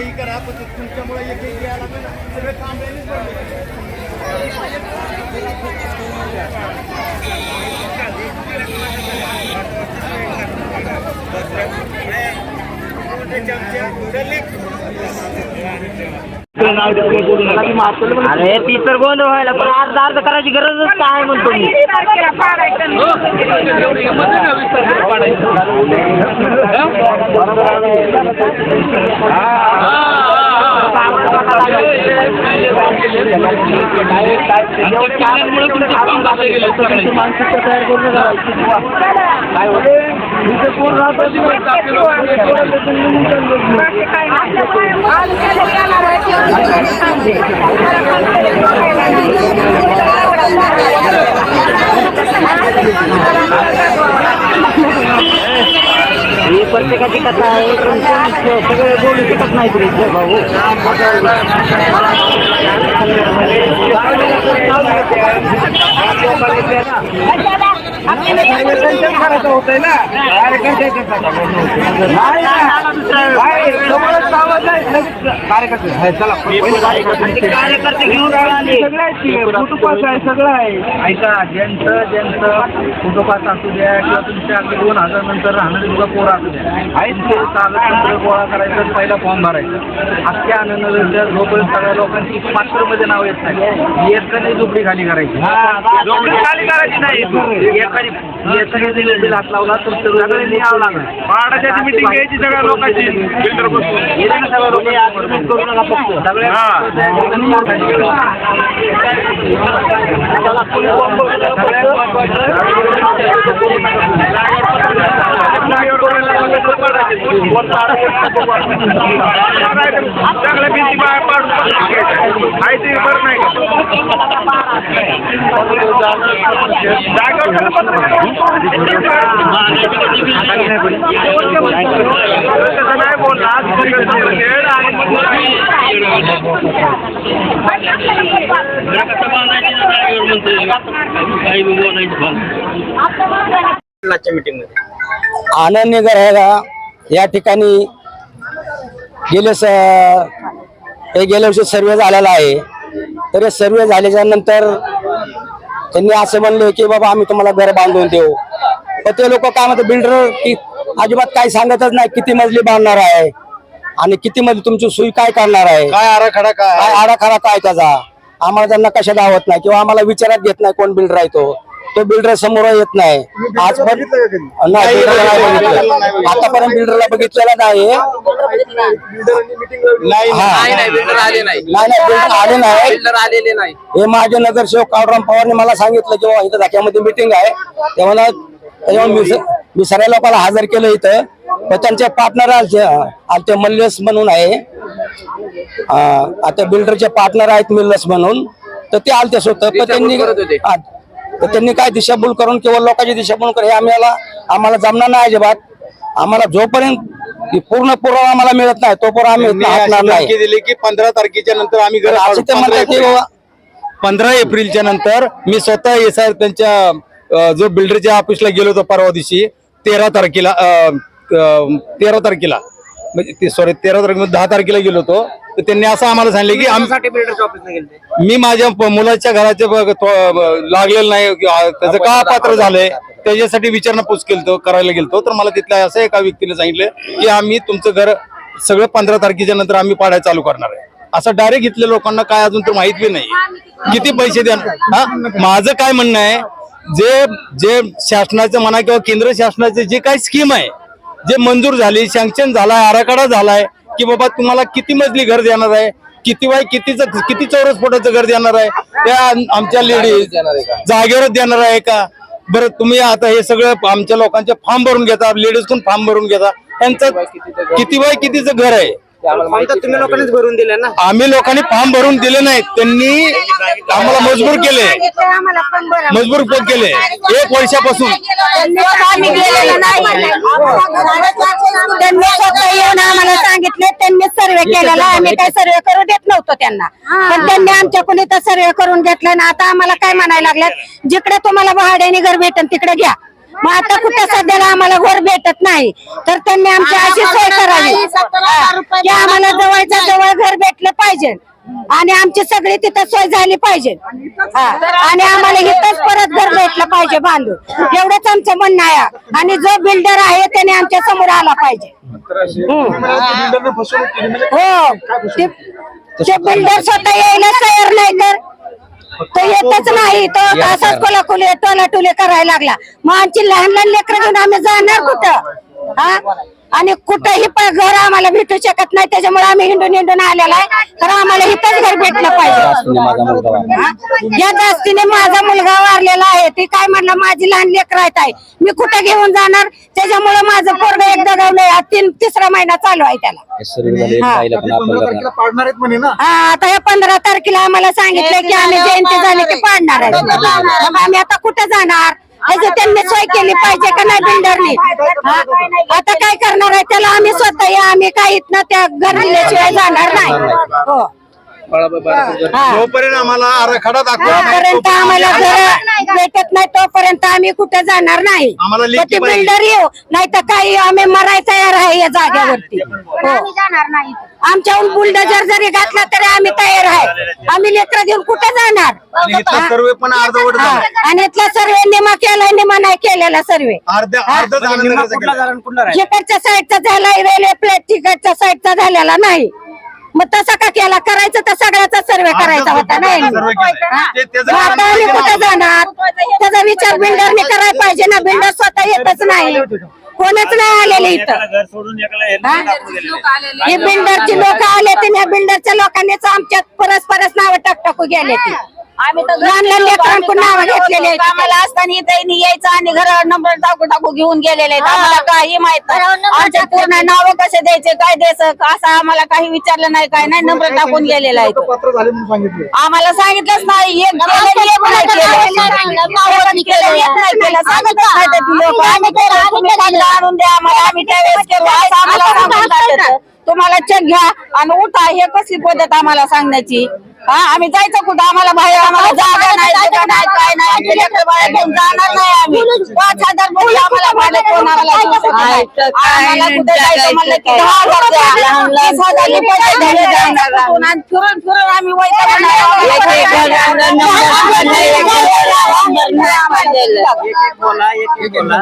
काही करा पण तुमच्यामुळे एक एक यायला ना, सगळे बंद केले. अरे ती तर गोंधळ व्हायला पण अर्ध अर्ध करायची गरजच काय म्हणतो मी? ही प्रत्येकाची कथा आहे तुमच्या सगळे बोलू शकत नाही तरी भाऊ कार्यकर्ते. घेऊन आले. कुटुंबाचं आहे सगळं आहे. ऐका ज्यांचं ज्यांचं कुटुंबात असू द्या किंवा तुमच्या अगदी दोन हजार नंतर राहणारे पोरं असू द्या. तुमचे कागदपत्र गोळा करायचं पहिला फॉर्म भरायचा. अख्ख्या आनंद जोपर्यंत सगळ्या लोकांची पात्रमध्ये नाव येत नाही. एकाने झोपडी खाली करायची. झोपडी खाली करायची नाही. बिल हात लावला तर सगळ्यांनी यावं लागणार पाडाच्या मिटिंग घ्यायची सगळ्या लोकांची बिल्डर बसून सगळ्या लोकांची. करू नका फक्त चांगल्या भीती बाहेर पाडून आहे ते बरं नाही का नाही बोलणार आनंद नगर आहे का या ठिकाणी. गेले स हे गेल्या वर्षी सर्वे झालेला आहे. तर हे सर्वे झाल्याच्यानंतर त्यांनी असं म्हणले की बाबा आम्ही तुम्हाला घर बांधून देऊ. तर ते लोक काय म्हणतात बिल्डर की अजिबात काही सांगतच नाही किती मजली बांधणार आहे आणि किती मजली तुमची सोयी काय करणार आहे? काय आराखडा काय काय आराखडा काय त्याचा? आम्हाला त्यांना कशा दावत नाही किंवा आम्हाला विचारात घेत नाही कोण बिल्डर आहे तो. तो बिल्डर समोर येत नाही. आज पण नाही builder ला नाही बघितलं. आतापर्यंत बिल्डरला बघितलेला नाही नाही हा. नाही नाही नाही. बिल्डर आले नाही. आलेले नाही. हे माझे नगरसेवक काळराम पवारने मला सांगितलं की बाबा इथं धाक्यामध्ये मिटिंग आहे. तेव्हा ना- मी स- मी सगळ्या लोकांना हजर केलं इथं. पण त्यांचे पार्टनर आलते आलते मल्लेस म्हणून आहे. अं, आता बिल्डरचे पार्टनर आहेत मिल्लस म्हणून. तर ते आलते स्वतः. पण त्यांनी हा. तर त्यांनी काय दिशाभूल करून किंवा लोकांची दिशाभूल करून हे आम्हाला आम्हाला जमणार नाही अजिबात. आम्हाला जोपर्यंत पूर्ण पुरावा आम्हाला मिळत नाही तोपर्यंत आम्ही इथनं हटणार नाही. दिली की पंधरा तारखेच्या नंतर आम्ही घर असं ते म्हणतात की बाबा पंधरा एप्रिलच्या नंतर मी स्वतः एस आर त्यांच्या जो बिल्डरच्या ऑफिसला गेलो होतो परवा दिवशी तेरा तारखेला अ, अ, तेरा तारखेला. म्हणजे ते सॉरी तेरा तारखेला दहा तारखेला गेलो होतो. तर त्यांनी असं आम्हाला सांगितलं की आम्ही बिल्डरच्या ऑफिसला गेले मी माझ्या प- मुलाच्या घराचे ब- तो- लागलेलं नाही. की, आ, त्याचं का पात्र झालंय? त्याच्यासाठी विचारणापूस केलतो करायला गेलतो. तर मला तिथल्या असं एका व्यक्तीने सांगितलं की आम्ही तुमचं घर सगळं पंधरा तारखेच्या नंतर आम्ही पाडायला चालू करणार आहे. असं डायरेक्ट इथल्या लोकांना काय अजून तर माहीत बी नाही. किती पैसे द्या हा? माझं काय म्हणणं आहे जे जे शासनाचं म्हणा किंवा केंद्र शासनाचे जे काही स्कीम आहे जे मंजूर झाली सँक्शन झालाय आराखडा झालाय की बाबा तुम्हाला किती मजली घर देणार आहे किती वाय कितीचं किती चौरस फुटाचं घर देणार आहे त्या आम- आमच्या लेडीज जागेवरच देणार आहे का? बरं तुम्ही आता हे सगळं आमच्या लोकांचे फॉर्म भरून घेता लेडीज पण फॉर्म भरून घेता त्यांचं किती वय कितीचं घर आहे? तुम्ही लोकांनीच भरून दिले ना. आम्ही लोकांनी फॉर्म भरून दिले नाहीत. त्यांनी आम्हाला मजबूर केले. मजबूर पण केले. एक वर्षापासून. आम्ही गेलेलो नाही त्यांनी स्वतः येऊन आम्हाला सांगितले. त्यांनी सर्वे केलेला. आम्ही काही सर्वे करू देत नव्हतो त्यांना. पण त्यांनी आमच्याकडून इथं सर्वे करून घेतलं ना आता आम्हाला काय म्हणायला लागल्यात? जिकडे तुम्हाला भाड्याने घर भेटेल तिकडे घ्या. मग आता कुठं सध्याला आम्हाला घर भेटत नाही. तर त्यांनी आमची अशी सोय करावी. हा, की आम्हाला जवळच्या जवळ घर भेटलं पाहिजे. आणि आमची सगळी तिथं सोय झाली पाहिजे. हा, आणि आम्हाला इथंच परत घर भेटलं पाहिजे बांधून. एवढंच आमचं म्हणणं आहे. आणि जो बिल्डर आहे त्याने आमच्यासमोर आला पाहिजे. हो. ते ते बिल्डर स्वतः यायला तयार नाही तर? तो येतच नाही. तो असाच कोलाकुले टोलाटुले करायला लागला. मग आमची लहान लहान लेकरं घेऊन आम्ही जाणार कुठं? हा? आणि कुठंही पण घर आम्हाला भेटू शकत नाही. त्याच्यामुळे आम्ही हिंडून हिंडून आलेला आहे. तर आम्हाला इथंच घर भेटलं पाहिजे. हा? या जास्तीने माझा मुलगा वारलेला आहे. ती काय म्हणलं माझी लहान लेकर आहे मी कुठं घेऊन जाणार? त्याच्यामुळे माझं पोरग एक दगावलंय तीन तिसरा महिना चालू आहे त्याला. हे सर्व झाले. बाईला पण आपण करणार. पाडणार आहेत म्हणे ना. आता या पंधरा तारखेला आम्हाला सांगितलं की आम्ही जयंती झाली की पाडणार आहे. मग आम्ही आता कुठं जाणार? ह्याची त्यांनी सोय केली पाहिजे का नाही बिल्डरनी? हा? आता काय करणार आहे? त्याला आम्ही स्वतः या आम्ही काही इथनं त्या घर दिल्याशिवाय जाणार नाही. हा. जोपर्यंत आम्हाला आराखडा जोपर्यंत आम्हाला घर भेटत नाही तोपर्यंत आम्ही कुठे जाणार नाही. आम्हाला ते. बिल्डर येऊ नाही तर काही आम्ही मराय तयार आहे या जागेवरती. हो. आमच्याहून बुलडोजर जरी घातला तरी आम्ही तयार आहे. आम्ही लेकरं घेऊन कुठे जाणार? सर्वे पण अर्धवट. झाला. आणि इथला सर्वे निमा केलाय निमा नाही केलेला सर्वे. इकडच्या साईडचा झालाय रेल्वे प्लेट तिकडच्या साईडचा झालेला नाही. मग तसा का केला? करायचं तर सगळ्याचा सर्वे करायचा होता नाही. हा? आता आम्ही कुठे? जाणार? त्याचा विचार बिल्डरने करायला पाहिजे ना. बिल्डर स्वतः येतच नाही. कोणच नाही आलेले इथं. हा? हे? बिल्डरची लोक आले ते या बिल्डरच्या लोकांनीच आमच्यात परस्परच नाव टाकटाकू गेले ते. आम्ही तर लहान लहान लेकरांकडून नावं घेतलेली आहेत. आम्हाला असताना इथे यायचं आणि घरावर नंबर टाकू टाकू घेऊन गेलेले आहेत. आम्हाला काही माहीत नाही. आमचे पूर्ण नाव कसे द्यायचे काय द्यायचं असं आम्हाला काही विचारलं नाही काय नाही. नंबर टाकून गेलेला आहे तो. पात्र झाले म्हणून सांगितले. आम्हाला सांगितलंच नाही. एक केलं, एक नाही केलं. एक केलं, एक नाही केलं. सांगतच नाही ते लोकं. तुम्ही कागद आणून द्या. आम्हाला आम्ही त्यावेळेस केलो. असं आम्हाला सांगून. तुम्हाला चेक घ्या आणि उठा. हे कसली पद्धत आम्हाला सांगण्याची? हा आम्ही जायचं कुठं आम्हाला बाहेर आम्हाला जागा नाही जागा नाही काय नाही आमचे लेकरं बाहेर घेऊन जाणार नाही आम्ही पाच हजार बोलले आम्हाला भाडं कोण आम्हाला देऊ शकत नाही. आम्हाला कुठे जायचं म्हणलं की दहा हजार द्या. वीस हजार रुपये द्या. जायचं कुठून? आणि फिरून फिरून आम्ही वैतागून आम्हाला- बोला एक एक बोला